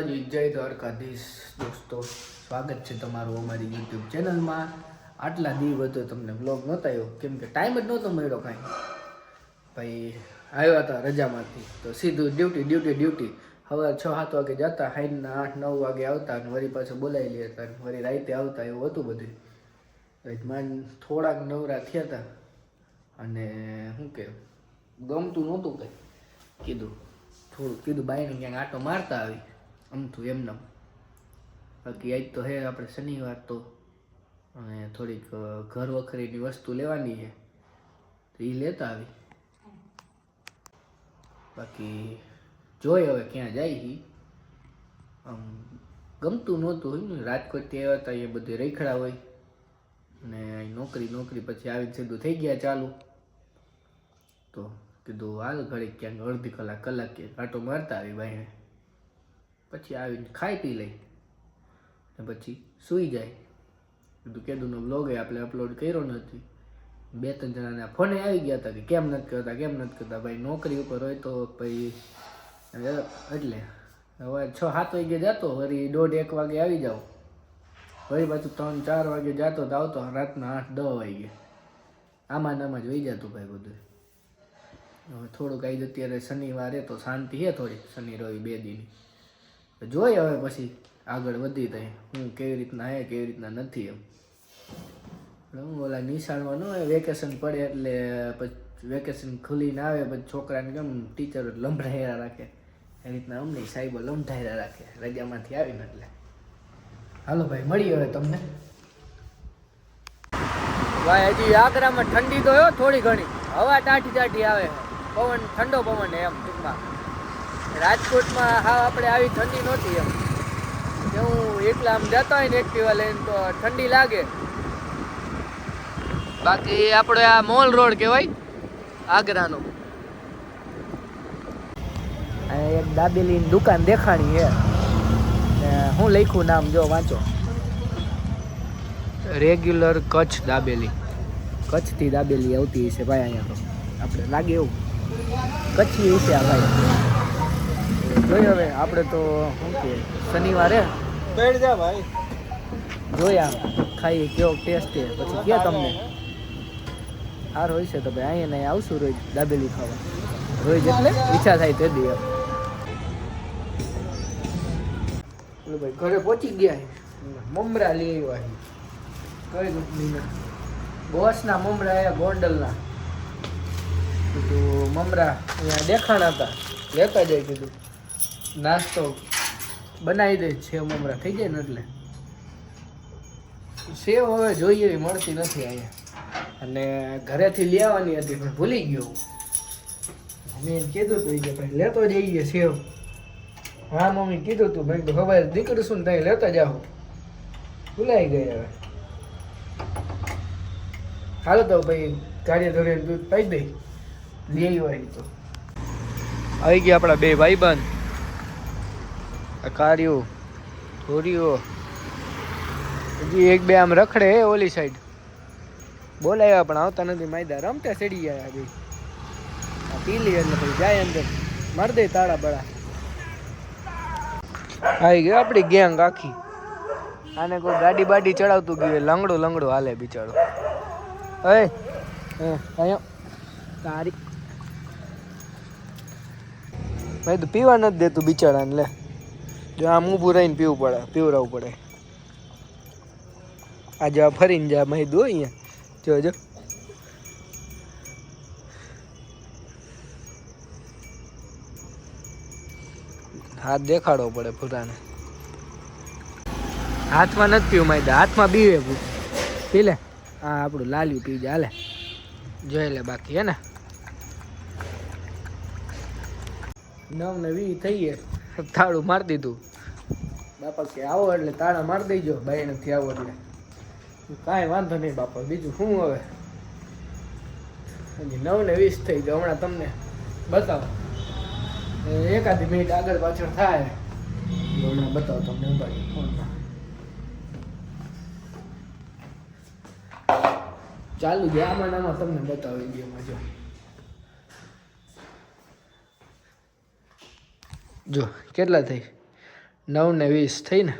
માતાજી, જય દ્વારકાધીશ. દોસ્તો, સ્વાગત છે તમારું અમારી યુટ્યુબ ચેનલમાં આટલા દિવસ હતો તમને બ્લોગ નહોતો આવ્યો. કેમ કે ટાઈમ જ નહોતો મળ્યો કાંઈ. ભાઈ, આવ્યા હતા રજામાંથી. તો સીધું ડ્યુટી ડ્યુટી ડ્યુટી હવે છ, સાત વાગે જતા હાઈના આઠ, નવ વાગે આવતા અને વળી પાછું બોલાવી લેતા અને વળી રાતે આવતા એવું હતું બધું. માન થોડાક નવરા થયા હતા. અને શું કે, ગમતું નહોતું કંઈ. કીધું, થોડું કીધું બાઈને ક્યાંક આટો મારતા આવી. અમથું એમને બાકી આજ તો હે, આપણે શનિવાર તો અને થોડીક ઘર વખરીની વસ્તુ લેવાની છે. તો એ લેતા આવી. બાકી જોઈ હવે ક્યાં જાય ઈ. આમ ગમતું નહોતું ને રાજકોટથી આવ્યા હતા એ બધે રેખડા હોય. અને અહીં નોકરી નોકરી પછી આવીને સીધું થઈ ગયા ચાલુ. તો કીધું, હાલ ઘડીક ક્યાંક અડધી કલાક કલાક કે આટો મારતા આવી બાઈને પછી આવીને ખાઈ પી લઈ ને પછી સૂઈ જાય. કીધું કેદુનો બ્લોગ આપણે અપલોડ કર્યો નથી. બે ત્રણ જણાના ફોને આવી ગયા હતા કે કેમ નથી કરતા, કેમ નથી કરતા? ભાઈ નોકરી ઉપર હોય તો પછી એટલે હવે છ, સાત વાગે જતો, વળી દોઢ, એક વાગે આવી જાઓ વળી પાછું ત્રણ, ચાર વાગે જતો તો આવતો, રાતના આઠ, દસ વાગે. આમાં ને આમાં જ વહી જતું ભાઈ બધું. હવે થોડુંક આવી અત્યારે શનિવારે તો શાંતિ છે થોડી શનિ, રવિ બે દિન. જોઈએ હવે પછી આગળ વધી થાય. હું કેવી રીતના હે, કેવી રીતના નથી એમ. હું ઓલા નિશાળમાં ન હોય, વેકેશન પડે એટલે પછી વેકેશન ખુલીને આવે, પછી છોકરાને કેમ ટીચરો લંભડાયરા રાખે. એ રીતના અમને સાહેબો લંભડાયરા રાખે, રજામાંથી આવીને એટલે. હાલો ભાઈ, મળીએ હવે તમને. ભાઈ, હજી આગ્રામાં ઠંડી તો થોડી ઘણી. હવા ટાટી ટાટી આવે. પવન, ઠંડો પવન એમ ટૂંકમાં. રાજકોટમાં હા આપણે આવી ઠંડી નહોતી એમ. કે હું એકલા આમ જતા હોય ને એક્ટિવા લઈને તો ઠંડી લાગે. બાકી આપણે આ મોલ રોડ કહેવાય, આગ્રાનો. એક દાબેલીની દુકાન દેખાણી છે. હું લખ્યું નામ જો વાંચો. રેગ્યુલર કચ્છ દાબેલી. કચ્છથી દાબેલી આવતી હશે ભાઈ અહીંયા તો. આપણે લાગે એવું. કચ્છી હશે આ ભાઈ. જોઈ હવે આપણે તો શું કે શનિવારે બેઠ જા ભાઈ. જોયા ખાઈએ કેવો ટેસ્ટ છે. પછી કે તમને. સારું હોય છે તો ભાઈ અહીંયા નહીં આવશું રોજ દાબેલી ખાવા. રોજ એટલે ઈચ્છા થાય તે દી ભાઈ ઘરે પહોંચી ગયા મમરા લઈ આવ્યા કઈ કંપનીના? બોસના મમરા આવ્યા ગોંડલના. કીધું મમરા અહીંયા દેખાણા હતા. લેતા જાય કીધું. નાસ્તો બનાવી દે, છે મમરા. થઈ જાય ને એટલે? સેવ હવે, જોઈએ એવી મળતી નથી અહીંયા. અને ઘરેથી લેવાની હતી, પણ ભૂલી ગયો. મેં એમ કીધું તું કે ભાઈ, લેતો જઈએ સેવ હા, મમ્મી, કીધું તું ભાઈ તો હવે નીકળીશું ને ત્યાં લેતા જાઓ. ભૂલાઈ ગઈ હવે. હાલો તો ભાઈ ગાડી ધોરીને દૂધ પાઈ દઈ લઈ આવ્યો તો. આવી ગયા આપણા બે ભાઈબંધ. કાર્યો ધોરીઓ હજી એક બે આમ રખડે હે ઓલી સાઈડ બોલાવ્યા પણ આવતા નથી. માયદા રમતા ચડી ગયા હજી આ પીલી એટલે પછી જાય અંદર. માર દે તાળા બળા. આવી ગયો આપણી ગેંગ આખી. આને કોઈ ગાડી બાડી ચડાવતું ગયું લંગડો લંગડો હાલે બિચારો. એ અહીંયા. તારી. ભાઈ તું પીવા નથી દેતું બિચારાને, લે. જો આમ ઊભું રહીને પીવું પડે પીવરાવું પડે. આ જો ફરીને જા મહી દો અહીંયા, જો જો. હાથ દેખાડવો પડે પોતાને હાથમાં નથી પીવું માહિતી હાથમાં બીવે પી. લે. હા આપણું લાલ્યું પી જાય હાલે. જોઈ લે બાકી, હે ને. નવ ને વી થઈ થાળું મારી દીધું. બાપા કે આવો એટલે તાળા મારી દેજો. ભાઈ નથી આવો એટલે. કાંઈ વાંધો નહીં બાપા. બીજું શું હવે? હજી નવ ને વીસ થઈ ગયો. હમણાં તમને બતાવો. એકાદ મિનિટ આગળ પાછળ થાય. હમણાં બતાવો તમને ઉપાડી ફોનમાં. ચાલુ છે. આમાં આમાં તમને બતાવી વિડીયોમાં જો. જો, કેટલા થઈ? નવ ને વીસ થઈ ને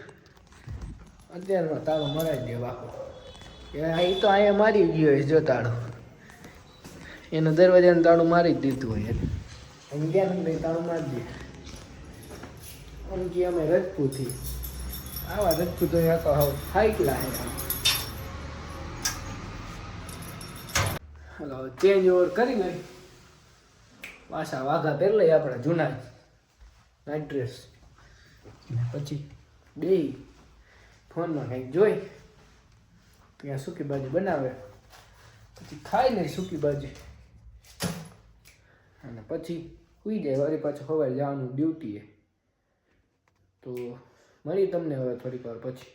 અત્યારમાં તાળો મરાઈ દે બાપુ. એ તો અહીંયા મારી ગયો હોય જો તાળો. એનો દરવાજાનું તાળું મારી જ દીધું હોય એમ ક્યાં ભાઈ તાળું મારી દે એમ કે અમે રજપૂતી આવા રજપૂતો તો હાવ હાઈકલા હે. હલો ચેન્જ ઓવર કરી ગઈ પાછા વાઘા પહેરી આપણે જૂના નાઇટ ડ્રેસ પછી બે ફોનમાં કંઈક જોઈ ત્યાં સૂકી ભાજી બનાવે પછી ખાઈ નહીં સૂકી ભાજી અને પછી સુઈ જાય વળી પાછું સવારે જવાનું ડ્યુટીએ તો મળી તમને હવે થોડીક વાર પછી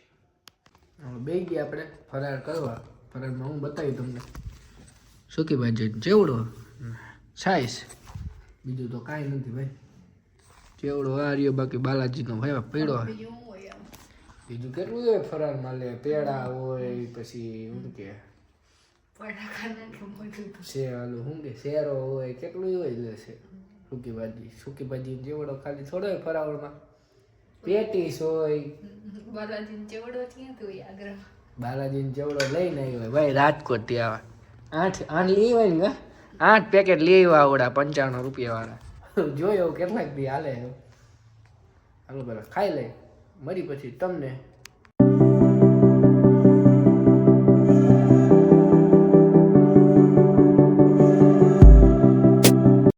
હવે બે ગયા આપણે ફરાર કરવા ફરારમાં હું બતાવી તમને સૂકી ભાજી જેવડો છાઈશ બીજું તો કાંઈ નથી ભાઈ ચેવડો આ રહ્યો? બાકી બાલાજીનો ભાઈ પીડો બીજું કેટલું હોય ફરારમાં લે પેડા હોય પછી શું કે? શેરો શું કે શેરો હોય કેટલું હોય લે છે. સૂકી ભાજી સૂકી ભાજી ચેવડો ખાલી થોડો હોય ફરાવળમાં પેટીસ હોય. બાલાજી જેવડો ક્યાં તો આગ્રહ. બાલાજી ચેવડો લઈને આવ્યો ભાઈ રાજકોટથી આવે. આઠ આઠ લઈ હોય ને આઠ પેકેટ લઈ આવ્યા આવડા પંચાણું રૂપિયા વાળા. જોયો કેટલાક દી હાલે હાલો બરાબર ખાઈ લે. મળી પછી તમને